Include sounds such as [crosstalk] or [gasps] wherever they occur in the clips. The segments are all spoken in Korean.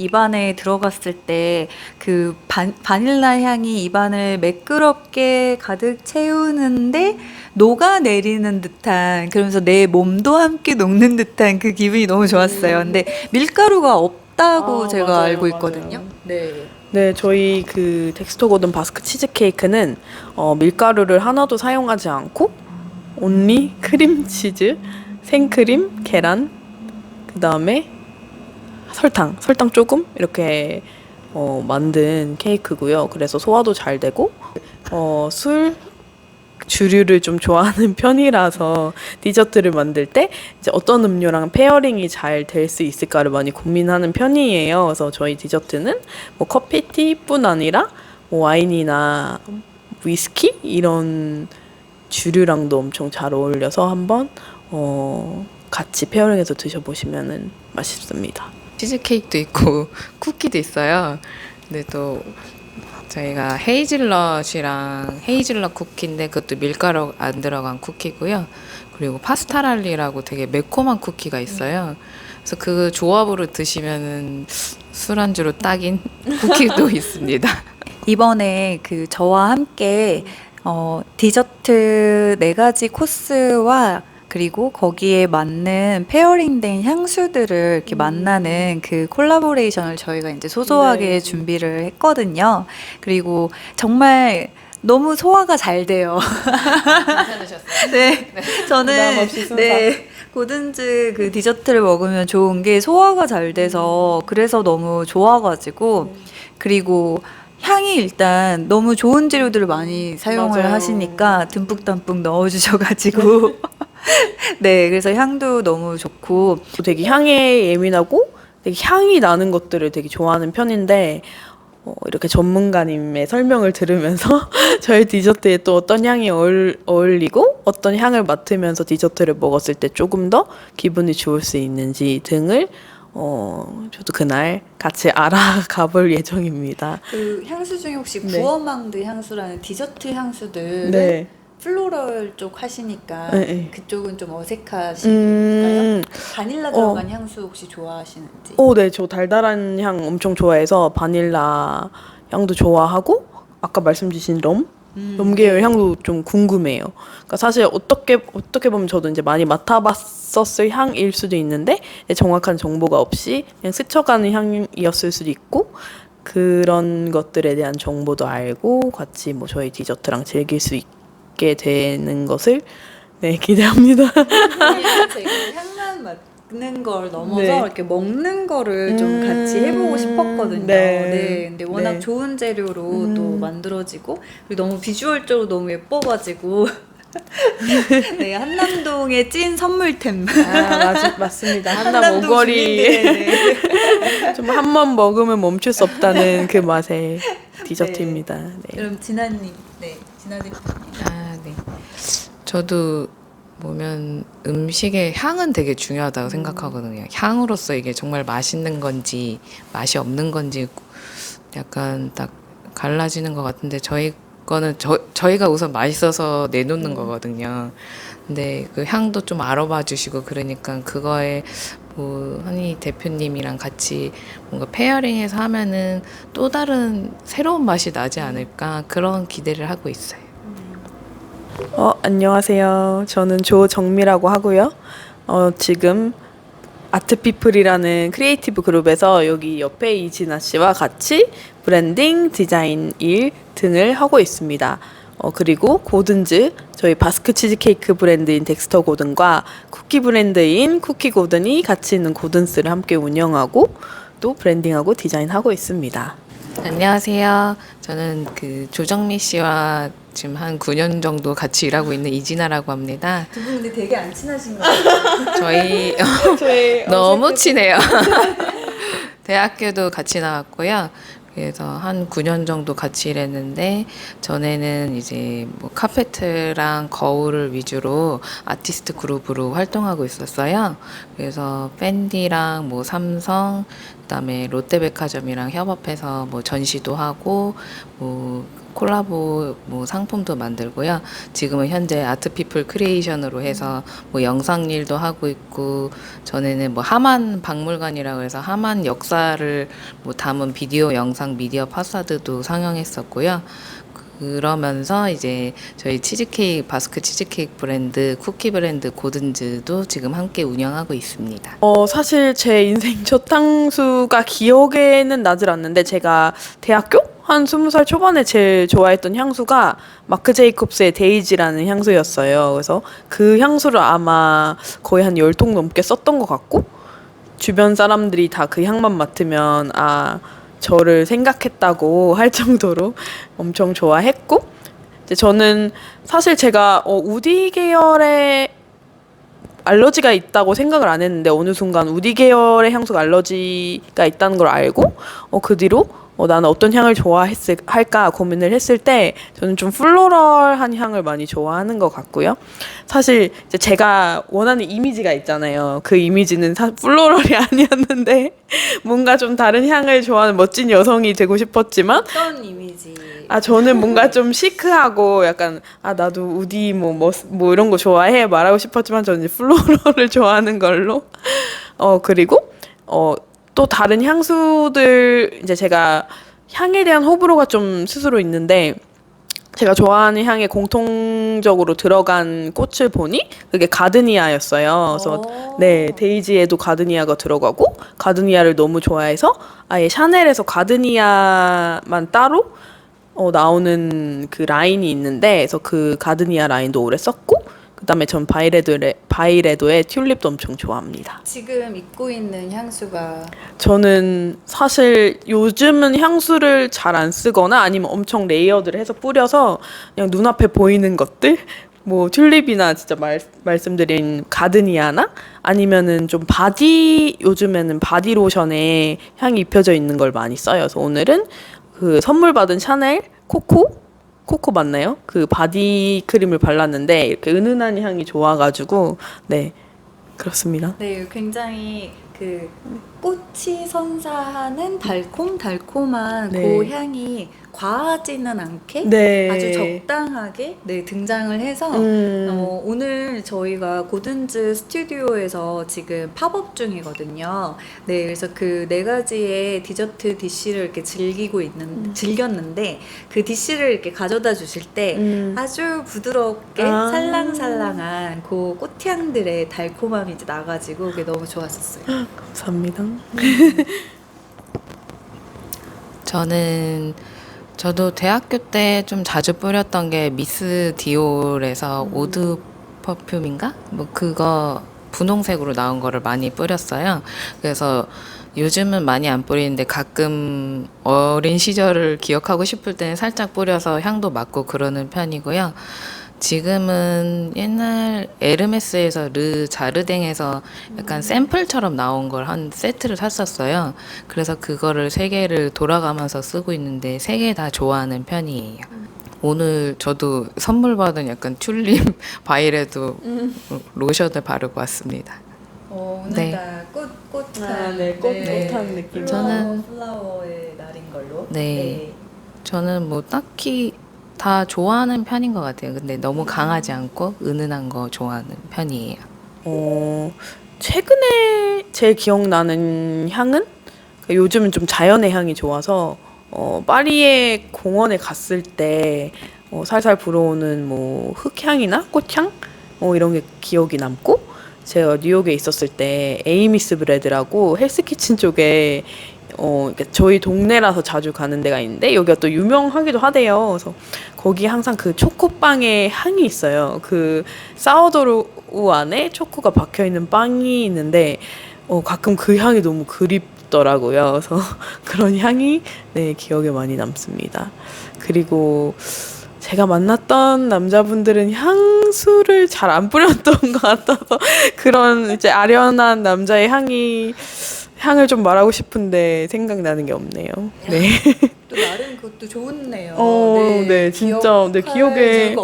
입안에 들어갔을 때 그 바닐라 향이 입안을 매끄럽게 가득 채우는데 녹아내리는 듯한 그러면서 내 몸도 함께 녹는 듯한 그 기분이 너무 좋았어요. 근데 밀가루가 없다고 아, 제가 맞아요, 알고 맞아요. 있거든요. 네. 네, 저희 그 텍스터 고든 바스크 치즈 케이크는 어, 밀가루를 하나도 사용하지 않고 온리 크림 치즈, 생크림, 계란, 그 다음에 설탕, 설탕 조금 이렇게 어, 만든 케이크고요. 그래서 소화도 잘 되고 어, 술 주류를 좀 좋아하는 [laughs] 편이라서 디저트를 만들 때 이제 어떤 음료랑 페어링이 잘 될 수 있을까를 많이 고민하는 편이에요. 그래서 저희 디저트는 뭐 커피티뿐 아니라 뭐 와인이나 위스키 이런 주류랑도 엄청 잘 어울려서 한번 어 같이 페어링해서 드셔보시면은 맛있습니다. 치즈케이크도 있고 [laughs] 쿠키도 있어요. 근데 또 저희가 헤이즐넛이랑 헤이즐넛 쿠키인데 그것도 밀가루 안 들어간 쿠키고요. 그리고 파스타랄리라고 되게 매콤한 쿠키가 있어요. 그래서 그 조합으로 드시면은 술안주로 딱인 [laughs] 쿠키도 [laughs] 있습니다. 이번에 그 저와 함께 어, 디저트 네 가지 코스와 그리고 거기에 맞는 페어링된 향수들을 이렇게 만나는 그 콜라보레이션을 저희가 이제 소소하게 네. 준비를 했거든요. 그리고 정말 너무 소화가 잘 돼요. 괜찮으셨어요? [laughs] 네, 저는 없이 순삭. 네 고든즈 그 디저트를 먹으면 좋은 게 소화가 잘 돼서 그래서 너무 좋아가지고 그리고 향이 일단 너무 좋은 재료들을 많이 사용을 맞아요. 하시니까 듬뿍듬뿍 넣어주셔가지고 [laughs] [laughs] 네 그래서 향도 너무 좋고 되게 향에 예민하고 되게 향이 나는 것들을 되게 좋아하는 편인데 어, 이렇게 전문가님의 설명을 들으면서 [laughs] 저희 디저트에 또 어떤 향이 어울, 어울리고 어떤 향을 맡으면서 디저트를 먹었을 때 조금 더 기분이 좋을 수 있는지 등을 어, 저도 그날 같이 알아가 볼 [laughs] 예정입니다. 그 향수 중에 혹시 네. 구어망드 향수라는 디저트 향수들 네. 플로럴 쪽 하시니까 네, 네. 그쪽은 좀 어색하신가요? 음, 바닐라 어. 들어간 향수 혹시 좋아하시는지? 오, 네, 저 달달한 향 엄청 좋아해서 바닐라 향도 좋아하고 아까 말씀 주신 럼 음, 럼계열 향도 좀 궁금해요. 그러니까 사실 어떻게 어떻게 보면 저도 이제 많이 맡아봤었을 향일 수도 있는데 이제 정확한 정보가 없이 그냥 스쳐가는 향이었을 수도 있고 그런 것들에 대한 정보도 알고 같이 뭐 저희 디저트랑 즐길 수 있게 되는 것을 네 기대합니다. 향만 맡는 걸 넘어서 네. 이렇게 먹는 거를 좀 음, 같이 해보고 싶었거든요. 네. 네. 근데 워낙 네. 좋은 재료로 음. 또 만들어지고 그리고 너무 비주얼적으로 너무 예뻐가지고 [laughs] 네 한남동의 찐 선물템. 아 맞, 맞습니다. 한남 오거리 네. 좀한 번 먹으면 멈출 수 없다는 그 맛의 디저트입니다. 네. 그럼 진아님, 네 진아님. 저도 보면 음식의 향은 되게 중요하다고 생각하거든요. 향으로서 이게 정말 맛있는 건지 맛이 없는 건지 약간 딱 갈라지는 것 같은데 저희 거는 저, 저희가 우선 맛있어서 내놓는 거거든요. 근데 그 향도 좀 알아봐 주시고 그러니까 그거에 뭐 한희 대표님이랑 같이 뭔가 페어링해서 하면은 또 다른 새로운 맛이 나지 않을까 그런 기대를 하고 있어요. 어, 안녕하세요. 저는 조정미라고 하고요. 어, 지금 아트피플이라는 크리에이티브 그룹에서 여기 옆에 이진아 씨와 같이 브랜딩, 디자인 일 등을 하고 있습니다. 어, 그리고 고든즈, 저희 바스크 치즈케이크 브랜드인 덱스터 고든과 쿠키 브랜드인 쿠키 고든이 같이 있는 고든스를 함께 운영하고 또 브랜딩하고 디자인하고 있습니다. 안녕하세요. 저는 그 조정미 씨와 지금 한 9년 정도 같이 일하고 있는 이진아라고 합니다. 두 분 근데 되게 안 친하신 것 같아요. [laughs] 저희 [laughs] 저희 너무 친해요. [laughs] 대학교도 같이 나왔고요. 그래서 한 9년 정도 같이 일했는데 전에는 이제 뭐 카페트랑 거울을 위주로 아티스트 그룹으로 활동하고 있었어요. 그래서 밴디랑 뭐 삼성 그다음에 롯데백화점이랑 협업해서 뭐 전시도 하고 뭐 콜라보 뭐 상품도 만들고요. 지금은 현재 아트피플 크리에이션으로 해서 뭐 영상 일도 하고 있고 전에는 뭐 하만 박물관이라고 해서 하만 역사를 뭐 담은 비디오 영상 미디어 파사드도 상영했었고요. 그러면서 이제 저희 치즈케이크 바스크 치즈케이크 브랜드 쿠키 브랜드 고든즈도 지금 함께 운영하고 있습니다. 어, 사실 제 인생 첫 향수가 기억에는 나질 않는데 제가 대학교 한 스무 살 초반에 제일 좋아했던 향수가 마크 제이콥스의 데이지라는 향수였어요. 그래서 그 향수를 아마 거의 한열통 넘게 썼던 것 같고 주변 사람들이 다 그 향만 맡으면 아 저를 생각했다고 할 정도로 엄청 좋아했고 이제 저는 사실 제가 어, 우디 계열의 알러지가 있다고 생각을 안 했는데 어느 순간 우디 계열의 향수가 알러지가 있다는 걸 알고 어, 그 뒤로 어, 나는 어떤 향을 좋아했을 할까 고민을 했을 때 저는 좀 플로럴한 향을 많이 좋아하는 것 같고요. 사실 제가 원하는 이미지가 있잖아요. 그 이미지는 사, 플로럴이 [laughs] 아니었는데 뭔가 좀 다른 향을 좋아하는 멋진 여성이 되고 싶었지만 어떤 이미지? 아 저는 뭔가 좀 시크하고 약간 아 나도 우디 뭐뭐 뭐 이런 거 좋아해 말하고 싶었지만 저는 플로럴을 [laughs] 좋아하는 걸로 어 그리고 어 또 다른 향수들 이제 제가 향에 대한 호불호가 좀 스스로 있는데 제가 좋아하는 향에 공통적으로 들어간 꽃을 보니 그게 가드니아였어요. 그래서 오. 네, 데이지에도 가드니아가 들어가고 가드니아를 너무 좋아해서 아예 샤넬에서 가드니아만 따로 어, 나오는 그 라인이 있는데 그래서 그 가드니아 라인도 오래 썼고 그다음에 전 바이레도의 바이레도의 튤립도 엄청 좋아합니다. 지금 입고 있는 향수가 저는 사실 요즘은 향수를 잘 안 쓰거나 아니면 엄청 레이어드를 해서 뿌려서 그냥 눈앞에 보이는 것들 뭐 튤립이나 진짜 말, 말씀드린 가드니아나 아니면은 좀 바디 요즘에는 바디 로션에 향이 입혀져 있는 걸 많이 써요. 그래서 오늘은 그 선물 받은 샤넬 코코 코코 맞나요? 그 바디 크림을 발랐는데 이렇게 은은한 향이 좋아가지고 네 그렇습니다. 네, 굉장히 그 꽃이 선사하는 달콤 달콤한 네. 그 향이 과하지는 않게 네 아주 적당하게 네, 등장을 해서 음. 어, 오늘 저희가 고든즈 스튜디오에서 지금 팝업 중이거든요. 네, 그래서 그 네 가지의 디저트 디쉬를 이렇게 즐기고 있는 음. 즐겼는데 그 디쉬를 이렇게 가져다 주실 때 음. 아주 부드럽게 아. 살랑살랑한 그 꽃향들의 달콤함이 이제 나가지고 그게 너무 좋았었어요. [gasps] 감사합니다. [laughs] 저는 저도 대학교 때 좀 자주 뿌렸던 게 미스 디올에서 오드 퍼퓸인가? 뭐 그거 분홍색으로 나온 거를 많이 뿌렸어요. 그래서 요즘은 많이 안 뿌리는데 가끔 어린 시절을 기억하고 싶을 때는 살짝 뿌려서 향도 맡고 그러는 편이고요. 지금은 옛날 에르메스에서 르 자르댕에서 약간 샘플처럼 나온 걸 한 세트를 샀었어요. 그래서 그거를 세 개를 돌아가면서 쓰고 있는데 세 개 다 좋아하는 편이에요. 오늘 저도 선물 받은 약간 튤립 [laughs] 바이레도 로션을 바르고 왔습니다. 어, 오늘 네. 다 꽃, 꽃한, 아, 네, 꽃, 꽃한 느낌. 저는- 플라워의 날인 걸로. 네. 저는 뭐 딱히 다 좋아하는 편인 것 같아요. 근데 너무 강하지 않고 은은한 거 좋아하는 편이에요. 어, 최근에 제일 기억나는 향은 그 요즘은 좀 자연의 향이 좋아서 어, 파리의 공원에 갔을 때 어, 살살 불어오는 뭐 흙향이나 꽃향 어, 이런 게 기억이 남고 제가 뉴욕에 있었을 때 에이미스 브레드라고 헬스키친 쪽에 어, 이렇게 저희 동네라서 자주 가는 데가 있는데 여기가 또 유명하기도 하대요. 그래서 거기 항상 그 초코빵의 향이 있어요. 그 사워도우 안에 초코가 박혀 있는 빵이 있는데 어, 가끔 그 향이 너무 그립더라고요. 그래서 [laughs] 그런 향이 네 기억에 많이 남습니다. 그리고 제가 만났던 남자분들은 향수를 잘 안 뿌렸던 [laughs] 것 같아서 그런 이제 아련한 남자의 향이 향을 좀 말하고 싶은데 생각나는 게 없네요. 네. 또 나름 그것도 좋네요. 어, 네, 진짜, 네, 기억에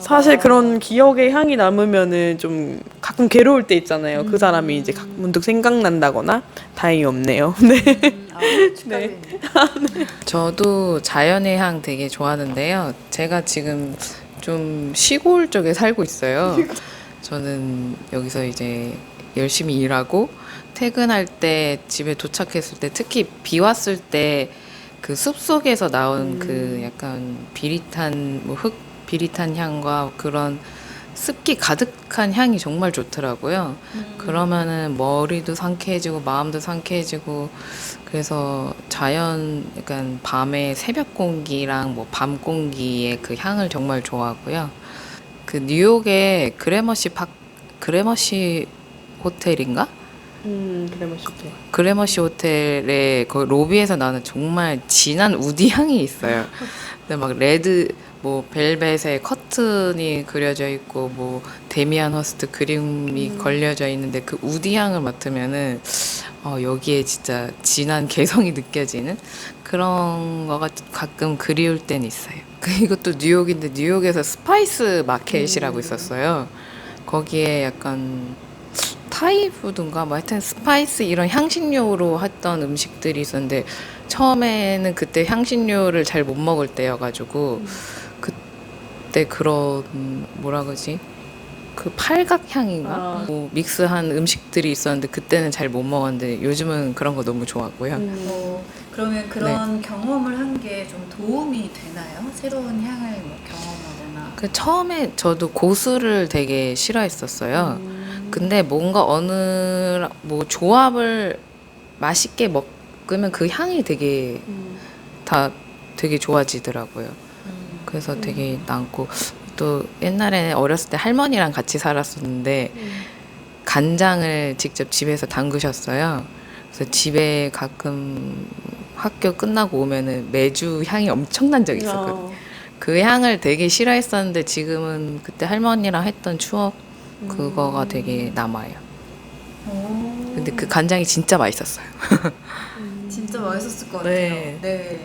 사실 그런 기억의 향이 남으면은 좀 가끔 괴로울 때 있잖아요. 그 사람이 이제 각- 문득 생각난다거나 다행히 없네요. 네. 아, 축하드립니다. [laughs] 저도 자연의 향 되게 좋아하는데요. 제가 지금 좀 시골 쪽에 살고 있어요. 저는 여기서 이제 열심히 일하고 퇴근할 때 집에 도착했을 때 특히 비 왔을 때 그 숲속에서 나온 그 약간 비릿한 뭐 흙 비릿한 향과 그런 습기 가득한 향이 정말 좋더라고요. 그러면은 머리도 상쾌해지고 마음도 상쾌해지고 그래서 자연 약간 밤의 새벽 공기랑 뭐 밤 공기의 그 향을 정말 좋아하고요. 그 뉴욕의 그래머시 팍 그래머시 호텔인가? 음, 그래 멋있대. 그래머시 호텔의 그 로비에서 나는 정말 진한 우디 향이 있어요. 근데 막 레드 뭐 벨벳에 커튼이 그려져 있고 뭐 데미안 허스트 그림이 걸려져 있는데 그 우디 향을 맡으면은 어, 여기에 진짜 진한 개성이 느껴지는 그런 거가 가끔 그리울 땐 있어요. 그리고 또 뉴욕인데 뉴욕에서 스파이스 마켓이라고 있었어요. 거기에 약간 타이푸드인가 뭐 하여튼 스파이스 이런 향신료로 했던 음식들이 있었는데 처음에는 그때 향신료를 잘 못 먹을 때여가지고 그때 그런 뭐라 그러지 그 팔각향인가 아. 뭐 믹스한 음식들이 있었는데 그때는 잘 못 먹었는데 요즘은 그런 거 너무 좋아하고요. 어, 그러면 그런 경험을 한 게 좀 도움이 되나요? 새로운 향을 뭐 경험하거나. 그 처음에 저도 고수를 되게 싫어했었어요. 근데 뭔가 어느 뭐 조합을 맛있게 먹으면 그 향이 되게 다 되게 좋아지더라고요. 그래서 되게 남고 또 옛날에 어렸을 때 할머니랑 같이 살았었는데 간장을 직접 집에서 담그셨어요. 그래서 집에 가끔 학교 끝나고 오면은 매주 향이 엄청난 적이 있었거든요. 그 향을 되게 싫어했었는데 지금은 그때 할머니랑 했던 추억 그거가 되게 남아요. 오, 근데 그 간장이 진짜 맛있었어요. 진짜 맛있었을 것 같아요. 네. 네.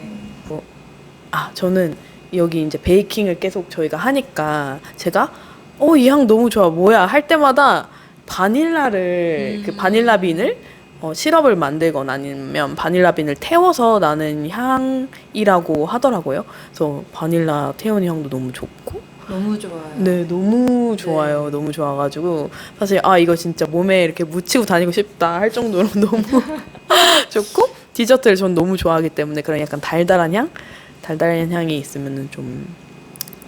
아, 저는 여기 이제 베이킹을 계속 저희가 하니까 제가 어, 이 향 너무 좋아. 뭐야? 할 때마다 바닐라를 그 바닐라 빈을 어, 시럽을 만들거나 아니면 바닐라 빈을 태워서 나는 향이라고 하더라고요. 그래서 바닐라 태우는 향도 너무 좋고 너무 좋아요. 네, 너무 좋아요. 너무 좋아가지고 사실 아 이거 진짜 몸에 이렇게 묻히고 다니고 싶다 할 정도로 [laughs] 너무 좋고 디저트를 전 너무 좋아하기 때문에 그런 약간 달달한 향, 달달한 향이 있으면은 좀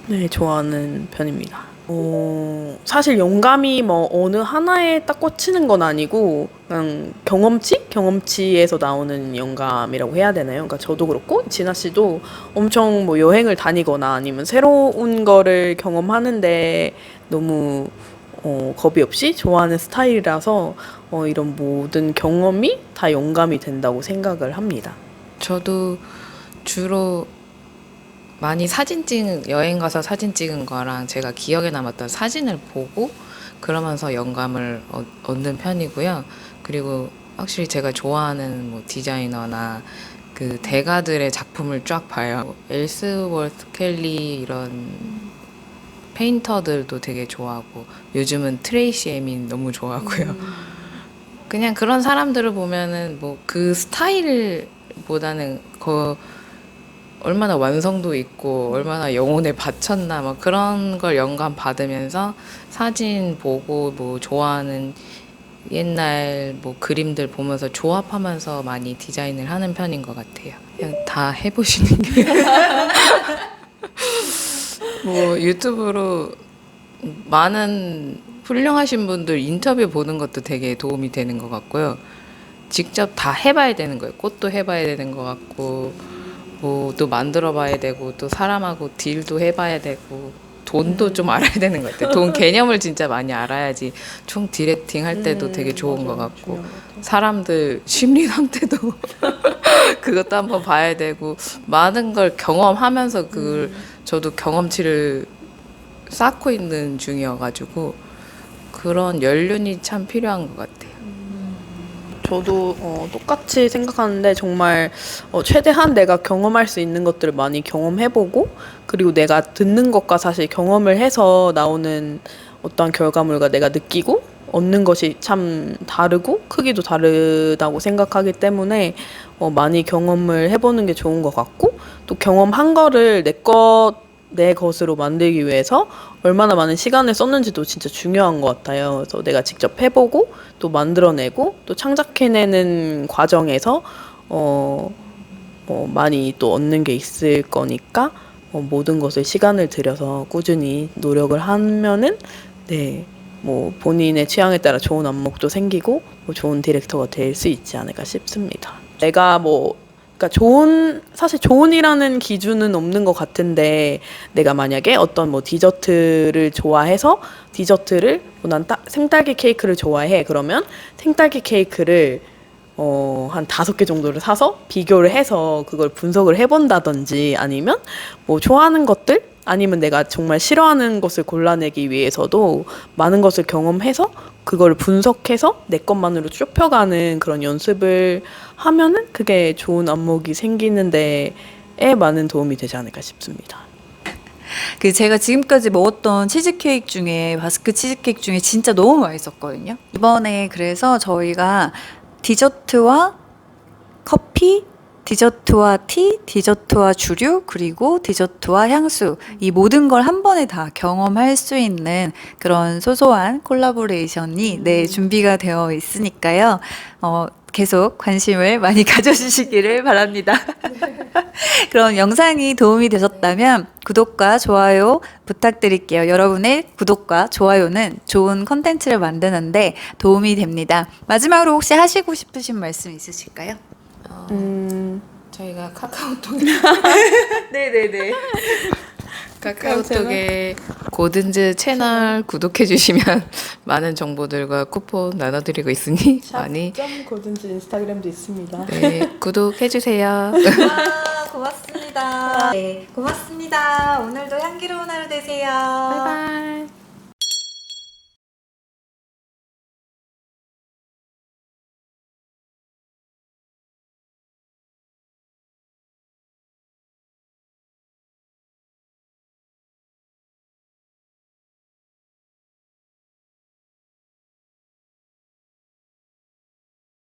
네, 좋아하는 편입니다. 어, 사실 영감이 뭐 어느 하나에 딱 꽂히는 건 아니고 그냥 경험치? 경험치에서 나오는 영감이라고 해야 되나요? 그러니까 저도 그렇고 진아 씨도 엄청 뭐 여행을 다니거나 아니면 새로운 거를 경험하는데 너무 어, 겁이 없이 좋아하는 스타일이라서 어, 이런 모든 경험이 다 영감이 된다고 생각을 합니다. 저도 주로 많이 사진 찍은 여행 가서 사진 찍은 거랑 제가 기억에 남았던 사진을 보고 그러면서 영감을 얻- 얻는 편이고요. 그리고 확실히 제가 좋아하는 뭐 디자이너나 그 대가들의 작품을 쫙 봐요. 엘스워스 켈리 이런 페인터들도 되게 좋아하고 요즘은 트레이시 에민 너무 좋아하고요. 그냥 그런 사람들을 보면은 뭐 그 스타일보다는 그 얼마나 완성도 있고 얼마나 영혼에 바쳤나 막 그런 걸 영감 받으면서 사진 보고 뭐 좋아하는 옛날 뭐 그림들 보면서 조합하면서 많이 디자인을 하는 편인 것 같아요. 그냥 다 해보시는 게. [laughs] 뭐 유튜브로 많은 훌륭하신 분들 인터뷰 보는 것도 되게 도움이 되는 것 같고요. 직접 다 해봐야 되는 거예요. 꽃도 해봐야 되는 것 같고, 뭐또 만들어 봐야 되고, 또 사람하고 딜도 해봐야 되고, 돈도 좀 알아야 되는 것 같아요. 돈 [laughs] 개념을 진짜 많이 알아야지 총 디렉팅 할 때도 되게 좋은 것 같고, 사람들 심리 상태도 [laughs] 그것도 한번 봐야 되고, 많은 걸 경험하면서 그 저도 경험치를 쌓고 있는 중이어가지고 그런 연륜이 참 필요한 것 같아요. 저도 어, 똑같이 생각하는데 정말 어, 최대한 내가 경험할 수 있는 것들을 많이 경험해보고 그리고 내가 듣는 것과 사실 경험을 해서 나오는 어떠한 결과물과 내가 느끼고 얻는 것이 참 다르고 크기도 다르다고 생각하기 때문에 어, 많이 경험을 해보는 게 좋은 것 같고 또 경험한 거를 내 것, 내 것으로 만들기 위해서 얼마나 많은 시간을 썼는지도 진짜 중요한 것 같아요. 그래서 내가 직접 해보고 또 만들어내고 또 창작해내는 과정에서 어, 어, 많이 또 얻는 게 있을 거니까 어, 모든 것을 시간을 들여서 꾸준히 노력을 하면은 네. 뭐 본인의 취향에 따라 좋은 안목도 생기고 뭐 좋은 디렉터가 될 수 있지 않을까 싶습니다. 내가 뭐 그러니까 좋은 사실 좋은이라는 기준은 없는 것 같은데 내가 만약에 어떤 뭐 디저트를 좋아해서 디저트를 뭐난 생딸기 케이크를 좋아해. 그러면 생딸기 케이크를 어, 한 다섯 개 정도를 사서 비교를 해서 그걸 분석을 해본다든지 아니면 뭐 좋아하는 것들 아니면 내가 정말 싫어하는 것을 골라내기 위해서도 많은 것을 경험해서 그걸 분석해서 내 것만으로 좁혀가는 그런 연습을 하면은 그게 좋은 안목이 생기는데 에 많은 도움이 되지 않을까 싶습니다. 그 제가 지금까지 먹었던 치즈케이크 중에 바스크 치즈케이크 중에 진짜 너무 맛있었거든요. 이번에 그래서 저희가 디저트와 커피, 디저트와 티, 디저트와 주류, 그리고 디저트와 향수 이 모든 걸 한 번에 다 경험할 수 있는 그런 소소한 콜라보레이션이 네 준비가 되어 있으니까요. 어, 계속 관심을 많이 [laughs] 가져주시기를 바랍니다. [laughs] 그럼 영상이 도움이 되셨다면 구독과 좋아요 부탁드릴게요. 여러분의 구독과 좋아요는 좋은 컨텐츠를 만드는데 도움이 됩니다. 마지막으로 혹시 하시고 싶으신 말씀 있으실까요? 음, 저희가 카카오톡에 [laughs] 네네네. 카카오톡에 고든즈 채널 구독해 주시면 [laughs] 많은 정보들과 쿠폰 나눠드리고 있으니 많이 고든지 인스타그램도 있습니다. 네, 구독해 주세요. [laughs] 아, 고맙습니다. 네, 고맙습니다. 오늘도 향기로운 하루 되세요. 바이바이.